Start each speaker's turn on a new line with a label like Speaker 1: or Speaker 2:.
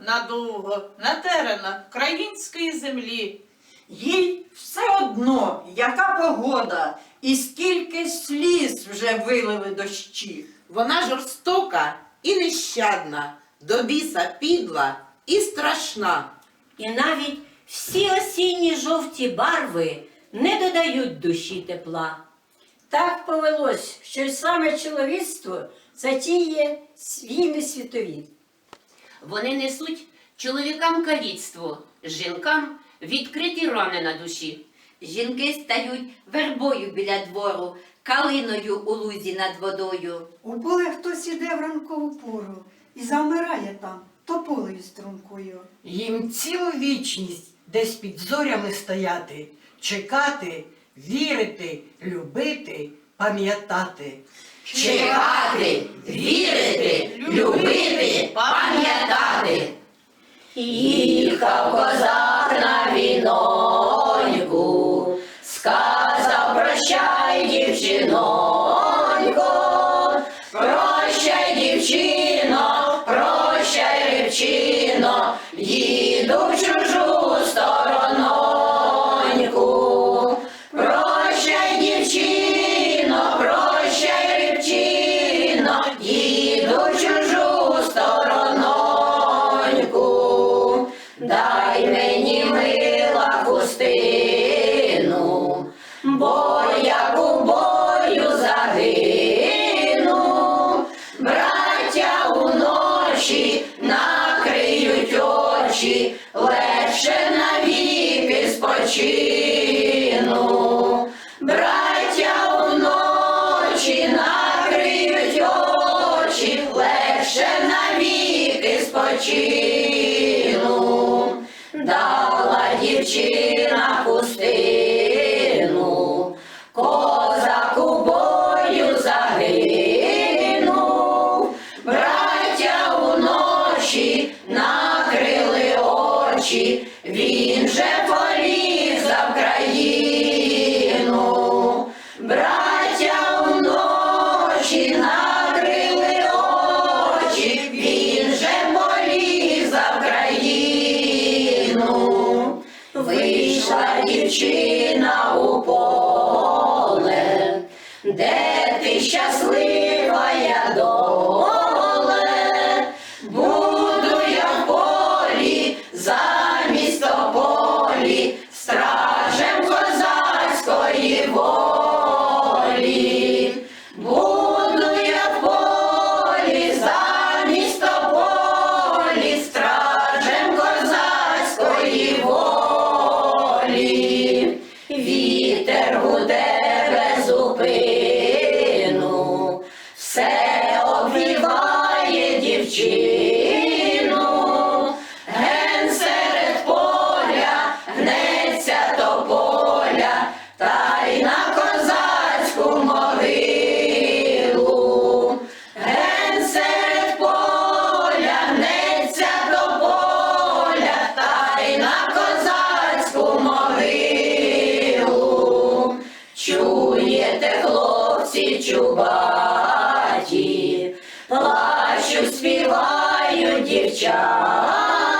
Speaker 1: Надовго натерена країнської землі.
Speaker 2: Їй все одно, яка погода, і скільки сліз вже вилили дощі.
Speaker 3: Вона жорстока і нещадна, до біса підла і страшна.
Speaker 4: І навіть всі осінні жовті барви не додають душі тепла.
Speaker 5: Так повелось, що й саме чоловіцтво затіє війни світові.
Speaker 6: Вони несуть чоловікам каліцтво, жінкам відкриті рани на душі.
Speaker 7: Жінки стають вербою біля двору, калиною у лузі над водою.
Speaker 8: У поле хтось іде в ранкову пору і замирає там тополею стрункою.
Speaker 9: Їм цілу вічність десь під зорями стояти, чекати, вірити, любити, пам'ятати.
Speaker 3: Чекати, вірити,
Speaker 4: прощай, дівчинонько, прощай, дівчино, прощай, дівчино, їду накриють очі, легше навіки спочину. Браття уночі накриють очі, легше навіки спочину. Дала дівчина хустину, Вийшла дівчина у поле, де ти щаслива Чуєте, хлопці чубаті, плачуть, співають дівчата,